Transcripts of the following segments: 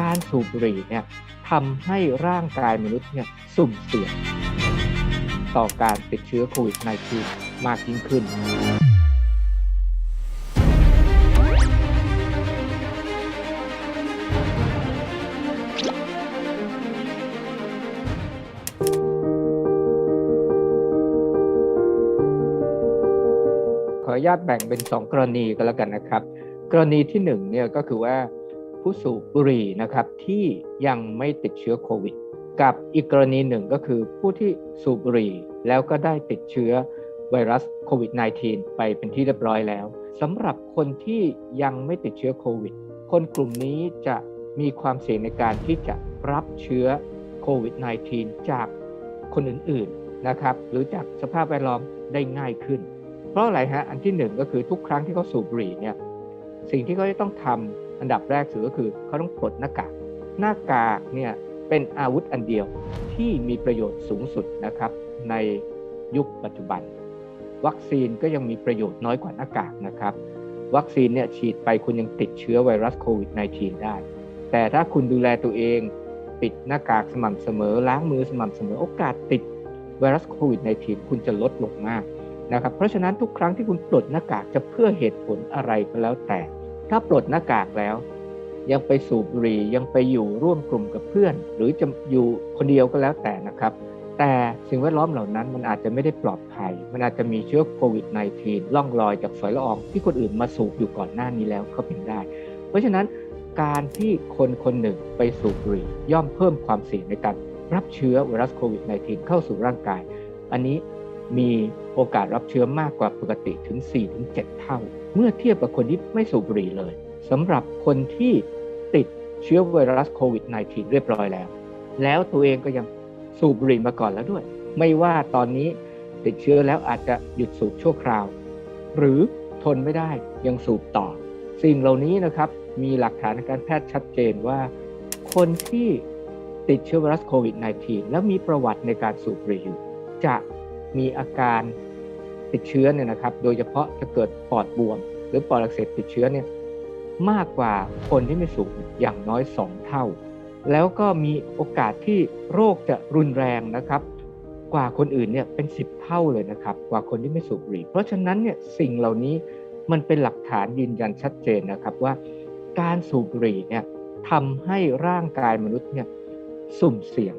การสูบบุหรี่เนี่ยทำให้ร่างกายมนุษย์เนี่ยสุ่มเสี่ยงต่อการติดเชื้อโควิด -19 มากยิ่งขึ้น ขออนุญาตแบ่งเป็น 2 กรณีก็แล้วกันนะครับ กรณีที่1เนี่ยก็คือว่า ผู้สูบบุหรี่นะครับที่ยังไม่ติดเชื้อโควิด กับอีกกรณีหนึ่งก็คือผู้ที่สูบบุหรี่แล้วก็ได้ติดเชื้อไวรัสโควิด -19 ไปเป็นที่เรียบร้อยแล้วสำหรับคนที่ยังไม่ติดเชื้อโควิด คนกลุ่มนี้จะมีความเสี่ยงในการที่จะรับเชื้อโควิด -19 จากคนอื่นๆนะครับหรือจากสภาพแวดล้อมได้ง่ายขึ้น เพราะอะไรฮะอันที่หนึ่งก็คือทุกครั้งที่เขาสูบบุหรี่เนี่ยสิ่งที่เขาจะต้องทำ อันดับแรกสุดก็คือเขาต้องปลดหน้ากาก หน้ากากเนี่ยเป็นอาวุธอันเดียวที่มีประโยชน์สูงสุดนะครับ ในยุคปัจจุบัน วัคซีนก็ยังมีประโยชน์น้อยกว่าหน้ากากนะครับ วัคซีนเนี่ยฉีดไปคุณยังติดเชื้อไวรัสโควิด -19 ได้ แต่ถ้าคุณดูแลตัวเองปิดหน้ากากสม่ำเสมอ ล้างมือสม่ำเสมอโอกาสติดไวรัสโควิด -19 คุณจะลดลงมากนะครับ เพราะฉะนั้นทุกครั้งที่คุณปลดหน้ากากจะเพื่อเหตุผลอะไรก็แล้วแต่ ถ้าปลดหน้ากากแล้ว ยังไปสูบบุหรี่ยังไปอยู่ร่วมกลุ่มกับเพื่อน หรือจะอยู่คนเดียวก็แล้วแต่นะครับ แต่สิ่งแวดล้อมเหล่านั้นมันอาจจะไม่ได้ปลอดภัย มันอาจจะมีเชื้อโควิด -19 ล่องลอยจากฝอยละอองที่คนอื่นมาสูบอยู่ก่อนหน้านี้แล้วก็เป็นได้ เพราะฉะนั้นการที่คนคนหนึ่งไปสูบบุหรี่ย่อมเพิ่มความเสี่ยงในการรับเชื้อไวรัสโควิด -19 เข้าสู่ร่างกาย อันนี้มีโอกาสรับเชื้อมากกว่าปกติถึง 4-7 เท่า เมื่อเทียบกับคนที่ไม่สูบบุหรี่เลยสำหรับคนที่ติดเชื้อไวรัสโควิด -19 เรียบร้อยแล้ว แล้วตัวเองก็ยังสูบบุหรี่มาก่อนแล้วด้วย ไม่ว่าตอนนี้ติดเชื้อแล้วอาจจะหยุดสูบชั่วคราว หรือทนไม่ได้ยังสูบต่อ สิ่งเหล่านี้นะครับมีหลักฐานทางการแพทย์ชัดเจนว่า คนที่ติดเชื้อไวรัสโควิด -19 แล้วมีประวัติในการสูบบุหรี่อยู่จะมีอาการ ติดเชื้อเนี่ยนะครับ โดยเฉพาะจะเกิดปอดบวม หรือปอดอักเสบติดเชื้อเนี่ยมากกว่าคนที่ไม่สูบอย่างน้อย 2 เท่า แล้วก็มีโอกาสที่โรคจะรุนแรงนะครับ กว่าคนอื่นเนี่ยเป็น 10 เท่าเลยนะครับ กว่าคนที่ไม่สูบบุหรี่ เพราะฉะนั้นเนี่ยสิ่งเหล่านี้มันเป็นหลักฐานยืนยันชัดเจนนะครับว่า การสูบบุหรี่เนี่ยทำให้ร่างกายมนุษย์เนี่ยสุ่มเสี่ยง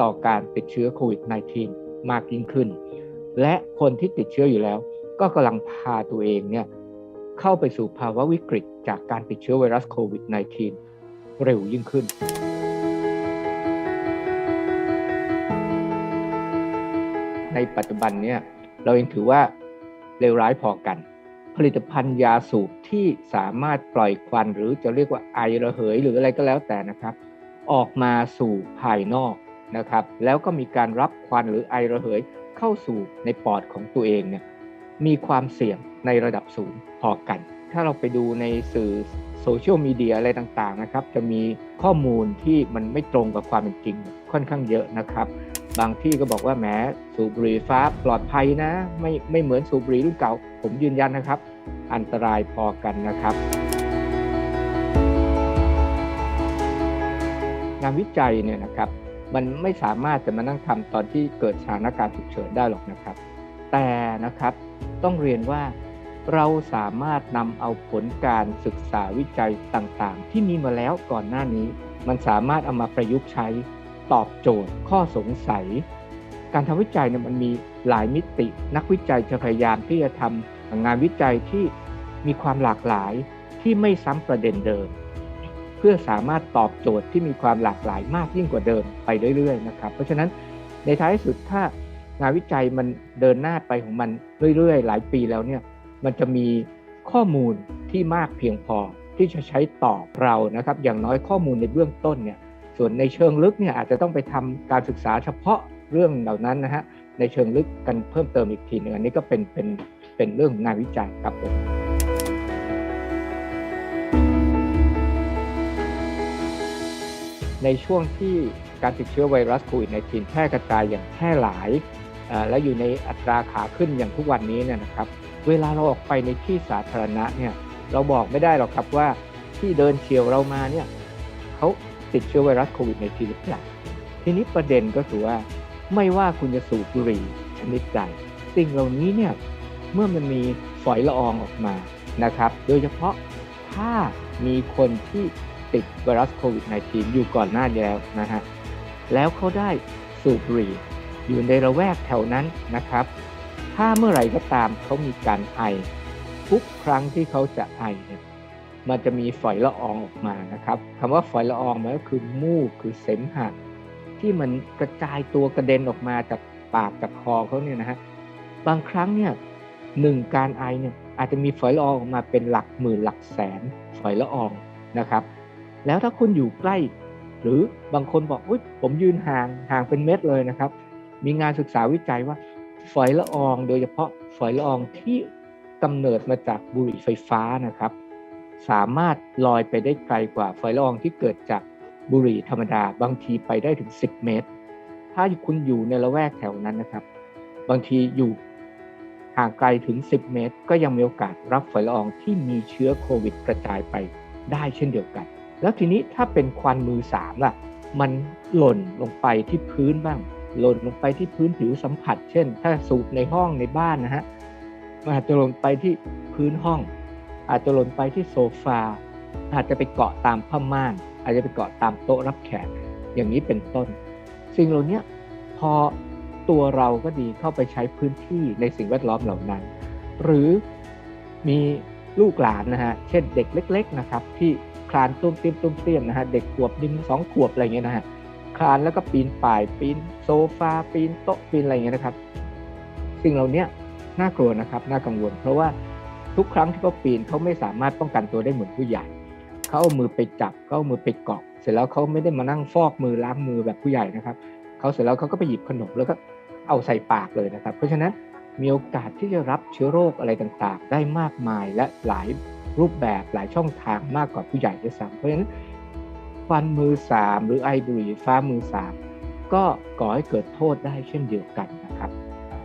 ต่อการติดเชื้อโควิด -19 มากยิ่งขึ้น และคนที่ติดเชื้ออยู่แล้ว ก็กำลังพาตัวเองเนี่ยเข้าไปสู่ภาวะวิกฤตจากการติดเชื้อไวรัสโควิด -19 เร็วยิ่งขึ้น ในปัจจุบันเนี่ยเรายังถือว่าเลวร้ายพอกัน ผลิตภัณฑ์ยาสูบที่สามารถปล่อยควันหรือจะเรียกว่าไอระเหยหรืออะไรก็แล้วแต่นะครับ ออกมาสู่ภายนอกนะครับ แล้วก็มีการรับควันหรือไอระเหย เข้าสู่ในปอดของตัวเองเนี่ยมีความเสี่ยงในระดับสูงพอกัน ถ้าเราไปดูในสื่อโซเชียลมีเดียอะไรต่างๆนะครับ จะมีข้อมูลที่มันไม่ตรงกับความเป็นจริง ค่อนข้างเยอะนะครับ บางที่ก็บอกว่าแหมสูบบุหรี่ฟ้าปลอดภัยนะ ไม่ไม่เหมือนสูบบุหรี่รุ่นเก่า ผมยืนยันนะครับ อันตรายพอกันนะครับ งานวิจัยเนี่ยนะครับ มันไม่สามารถจะมานั่งทำตอนที่เกิดสถานการณ์ฉุกเฉินได้หรอกนะครับ แต่นะครับต้องเรียนว่าเราสามารถนำเอาผลการศึกษาวิจัยต่างๆ ที่มีมาแล้วก่อนหน้านี้ มันสามารถเอามาประยุกต์ใช้ตอบโจทย์ ข้อสงสัย การทำวิจัยเนี่ยมันมีหลายมิติ นักวิจัยจะพยายามที่จะทำงานวิจัยที่มีความหลากหลายที่ไม่ซ้ำประเด็นเดิม เพื่อสามารถตอบโจทย์ที่มีความหลากหลายมากยิ่งกว่าเดิมไปเรื่อยๆนะครับเพราะฉะนั้นในท้ายสุดถ้างานวิจัยมันเดินหน้าไปของมันเรื่อยๆ หลายปีแล้วเนี่ยมันจะมีข้อมูลที่มากเพียงพอที่จะใช้ตอบเรานะครับ อย่างน้อยข้อมูลในเบื้องต้นเนี่ยส่วนในเชิงลึกเนี่ยอาจจะต้องไปทำการศึกษาเฉพาะเรื่องเหล่านั้นนะฮะในเชิงลึกกันเพิ่มเติมอีกทีหนึ่งอันนี้ก็เป็นเป็นเป็นเรื่องงานวิจัยครับผม ในช่วงที่การติดเชื้อไวรัสโควิด -19 แพร่กระจายอย่างแพร่หลาย และอยู่ในอัตราขาขึ้นอย่างทุกวันนี้เนี่ยนะครับ เวลาเราออกไปในที่สาธารณะเนี่ยเราบอกไม่ได้หรอกครับว่าที่เดินเฉียวเรามาเนี่ยเขาติดเชื้อไวรัสโควิดในทีหรือเปล่าทีนี้ประเด็นก็คือว่าไม่ว่าคุณจะสูบบุหรี่ชนิดใดสิ่งเหล่านี้เนี่ยเมื่อมันมีฝอยละอองออกมานะครับ โดยเฉพาะถ้ามีคนที่ ติดไวรัสโควิด -19 อยู่ก่อนหน้านี้แล้วนะฮะ แล้วเขาได้สูบบุหรี่อยู่ในระแวกแถวนั้นนะครับ ถ้าเมื่อไหร่ก็ตามเขามีการไอ ทุกครั้งที่เขาจะไอเนี่ยมันจะมีฝอยละอองออกมานะครับคำว่าฝอยละอองมันก็คือมูกคือเสมหะที่มันกระจายตัวกระเด็นออกมาจากปากจากคอเขาเนี่ยนะฮะบางครั้งเนี่ยหนึ่งการไอเนี่ยอาจจะมีฝอยละอองออกมาเป็นหลักหมื่นหลักแสนฝอยละอองนะครับ แล้วถ้าคุณอยู่ใกล้ หรือบางคนบอกอุ้ยผมยืนห่างห่างเป็นเม็ดเลยนะครับ มีงานศึกษาวิจัยว่าฝอยละออง โดยเฉพาะฝอยละอองที่กำเนิดมาจากบุหรี่ไฟฟ้านะครับ สามารถลอยไปได้ไกลกว่าฝอยละอองที่เกิดจากบุหรี่ธรรมดา บางทีไปได้ถึง 10 เมตร ถ้าคุณอยู่ในละแวกแถวนั้นนะครับ บางทีอยู่ห่างไกลถึง 10 เมตร ก็ยังมีโอกาสรับฝอยละอองที่มีเชื้อโควิดกระจายไปได้เช่นเดียวกัน แล้วทีนี้ถ้าเป็นควันมือสามล่ะ มันหล่นลงไปที่พื้นบ้าง หล่นลงไปที่พื้นผิวสัมผัส เช่น ถ้าสูบในห้องในบ้านนะฮะมันอาจจะหล่นไปที่พื้นห้อง อาจจะหล่นไปที่โซฟา อาจจะไปเกาะตามผ้าม่าน อาจจะไปเกาะตามโต๊ะรับแขก อย่างนี้เป็นต้น สิ่งเหล่านี้พอตัวเราก็ดีเข้าไปใช้พื้นที่ในสิ่งแวดล้อมเหล่านั้น หรือมีลูกหลานนะฮะ เช่นเด็กเล็ก ๆนะครับ ที่ คลานตุ้มเตี้ยมตุ้มเตี้ยมนะฮะเด็กขวบหนึ่งสองขวบอะไรเงี้ยนะฮะคลานแล้วก็ปีนป่ายปีนโซฟาปีนโต๊ะปีนอะไรเงี้ยนะครับ สิ่งเหล่านี้น่ากลัวนะครับน่ากังวล เพราะว่าทุกครั้งที่เขาปีนเขาไม่สามารถป้องกันตัวได้เหมือนผู้ใหญ่เขาเอามือไปจับเขาเอามือไปเกาะ เสร็จแล้วเขาไม่ได้มานั่งฟอกมือล้างมือแบบผู้ใหญ่นะครับเขาเสร็จแล้วเขาก็ไปหยิบขนมแล้วก็เอาใส่ปากเลยนะครับ เพราะฉะนั้นมีโอกาสที่จะรับเชื้อโรคอะไรต่างๆ ได้มากมายและหลาย รูปแบบหลายช่องทางมากกว่าผู้ใหญ่ด้วยซ้ำเพราะฉะนั้นควันมือสามหรือไอบุหรี่ฟ้ามือสามก็ก่อให้เกิดโทษได้เช่นเดียวกันนะครับ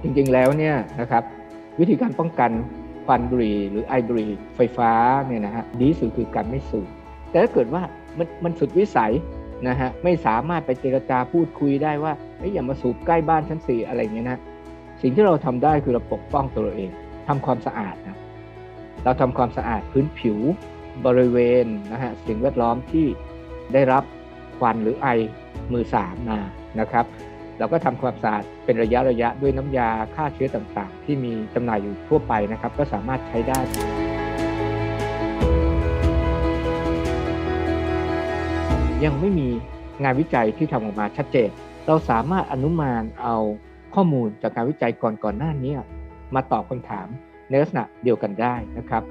จริงๆแล้วเนี่ยนะครับวิธีการป้องกันควันบุหรี่หรือไอบุหรี่ไฟฟ้าเนี่ยนะฮะดีสุดคือการไม่สูบแต่ถ้าเกิดว่ามันมันสุดวิสัยนะฮะไม่สามารถไปเจรจาพูดคุยได้ว่าเอ้ยอย่ามาสูบใกล้บ้านชั้นสี่อะไรเงี้ยนะสิ่งที่เราทำได้คือเราปกป้องตัวเราเองทำความสะอาดนะ เราทำความสะอาดพื้นผิวบริเวณนะฮะสิ่งแวดล้อมที่ได้รับควันหรือไอมือสามมานะครับเราก็ทำความสะอาดเป็นระยะระยะด้วยน้ำยาฆ่าเชื้อต่างๆ ที่มีจำหน่ายอยู่ทั่วไปนะครับ ก็สามารถใช้ได้ ยังไม่มีงานวิจัยที่ทำออกมาชัดเจน เราสามารถอนุมานเอาข้อมูลจากการวิจัยก่อนก่อนหน้านี้ มาตอบคำถาม ในลักษณะเดียวกันได้นะครับ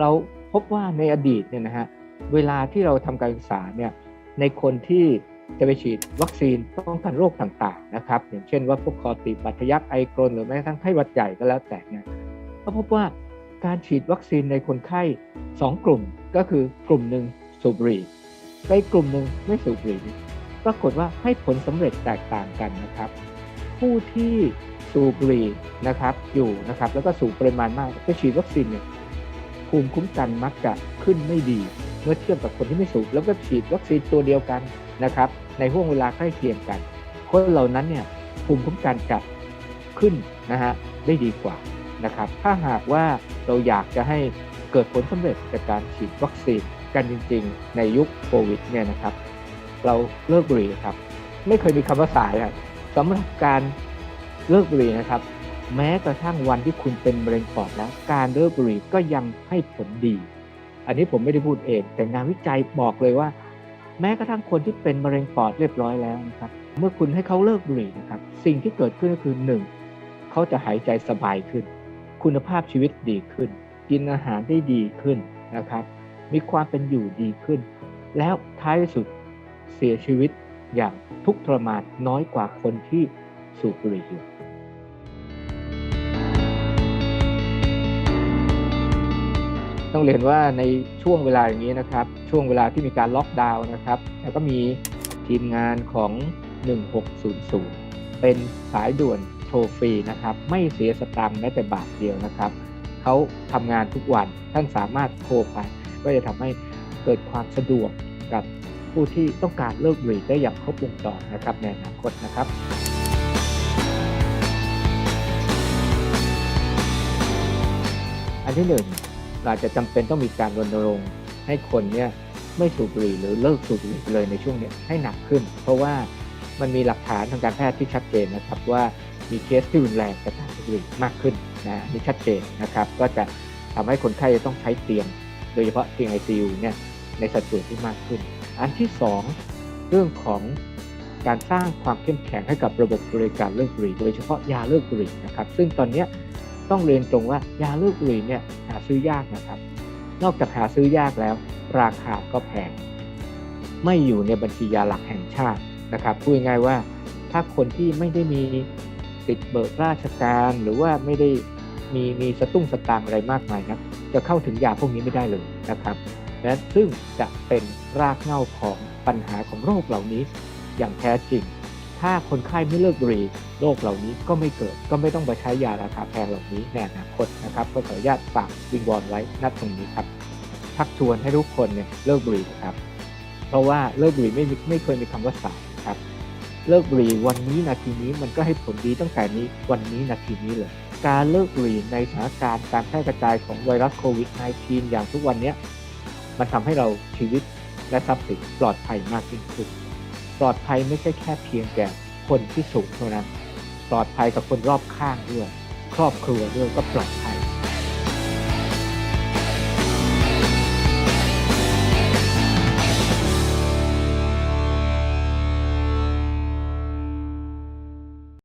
เราพบว่าในอดีตเนี่ยนะฮะเวลาที่เราทำการศึกษาเนี่ยในคนที่จะไปฉีดวัคซีนป้องกันโรคต่างๆนะครับอย่างเช่นว่าพวกคอติบัตยักไอกรนหรือแม้กระทั่งไข้หวัดใหญ่ก็แล้วแต่เนี่ยก็พบว่าการฉีดวัคซีนในคนไข้ 2 กลุ่มก็คือกลุ่มหนึ่งสูบบุหรี่ไปกลุ่มหนึ่งไม่สูบบุหรี่ปรากฏว่าให้ผลสำเร็จแตกต่างกันนะครับ ผู้ที่ สูบบุหรี่นะครับอยู่นะครับแล้วก็สูบปริมาณมากไปฉีดวัคซีนเนี่ยภูมิคุ้มกันมักจะขึ้นไม่ดี เมื่อเทียบกับคนที่ไม่สูบแล้วก็ฉีดวัคซีนตัวเดียวกันนะครับในห่วงเวลาใกล้เคียงกัน คนเหล่านั้นเนี่ยภูมิคุ้มกันจะขึ้นนะฮะได้ดีกว่านะครับถ้าหากว่าเราอยากจะให้เกิดผลสำเร็จจากการฉีดวัคซีนกันจริง ๆ ในยุคโควิดเนี่ยนะครับ เราเลิกบุหรี่ครับ ไม่เคยมีคำว่าสายครับสำหรับการ เลิกบุหรี่นะครับ แม้กระทั่งวันที่คุณเป็นมะเร็งปอดแล้ว การเลิกบุหรี่ก็ยังให้ผลดี อันนี้ผมไม่ได้พูดเอง แต่งานวิจัยบอกเลยว่า แม้กระทั่งคนที่เป็นมะเร็งปอดเรียบร้อยแล้วนะครับ เมื่อคุณให้เขาเลิกบุหรี่นะครับ สิ่งที่เกิดขึ้นก็คือหนึ่งเขาจะหายใจสบายขึ้น คุณภาพชีวิตดีขึ้น กินอาหารได้ดีขึ้นนะครับ มีความเป็นอยู่ดีขึ้น แล้วท้ายสุดเสียชีวิตอย่างทุกข์ทรมานน้อยกว่าคนที่สูบบุหรี่อยู่ ต้องเรียนว่าในช่วงเวลาอย่างนี้นะครับ ช่วงเวลาที่มีการล็อกดาวน์นะครับแล้วก็มีทีมงานของ 1600 เป็นสายด่วนโทรฟรีนะครับ ไม่เสียสตางค์แม้แต่บาทเดียวนะครับเขาทำงานทุกวันท่านสามารถโทรไป ก็จะทำให้เกิดความสะดวกกับผู้ที่ต้องการเลิกบุหรี่ได้อย่างครบวงจรนะครับในอนาคตนะครับอันที่หนึ่ง เราจะจำเป็นต้องมีการรณรงค์ให้คนเนี่ยไม่สูบบุหรี่หรือเลิกสูบบุหรี่เลยในช่วงเนี้ยให้หนักขึ้น เพราะว่ามันมีหลักฐานทางการแพทย์ที่ชัดเจนนะครับว่ามีเคสที่รุนแรงจากการสูบบุหรี่มากขึ้นนะนี่ชัดเจนนะครับ ก็จะทำให้คนไข้จะต้องใช้เตียง โดยเฉพาะเตียง ICU เนี่ยในสัดส่วนที่มากขึ้น อันที่สองเรื่องของการสร้างความเข้มแข็งให้กับระบบบริการเลิกบุหรี่ โดยเฉพาะยาเลิกบุหรี่นะครับ ซึ่งตอนเนี้ย ต้องเรียนตรงว่ายาเลิกบุหรี่เนี่ยหาซื้อยากนะครับ นอกจากหาซื้อยากแล้ว ราคาก็แพง ไม่อยู่ในบัญชียาหลักแห่งชาตินะครับพูดง่ายว่าถ้าคนที่ไม่ได้มีติดเบิกราชการหรือว่าไม่ได้มีมีสตุ้งสตางอะไรมากมายนะจะเข้าถึงยาพวกนี้ไม่ได้เลยนะครับและซึ่งจะเป็นรากเหง้าของปัญหาของโรคเหล่านี้อย่างแท้จริง ถ้าคนไข้ไม่เลิกบุหรี่โรคเหล่านี้ก็ไม่เกิด ก็ไม่ต้องไปใช้ยาราคาแพงเหล่านี้ในอนาคตนะครับก็ขออนุญาตฝากวิงวอนไว้ณตรงนี้ครับชักชวนให้ทุกคนเนี่ยเลิกบุหรี่นะครับ เพราะว่าเลิกบุหรี่ไม่ไม่เคยมีคำว่าสายครับ เลิกบุหรี่วันนี้นาทีนี้มันก็ให้ผลดีตั้งแต่นี้วันนี้นาทีนี้เลย การเลิกบุหรี่ในสถานการณ์การแพร่กระจายของไวรัสโควิด -19 อย่างทุกวันนี้มันทำให้เราชีวิตและทรัพย์สินปลอดภัยมากยิ่งขึ้น ปลอดภัยไม่ใช่แค่เพียงแก่คนที่สูงเท่านั้น ปลอดภัยกับคนรอบข้างด้วย ครอบครัวด้วยก็ปลอดภัย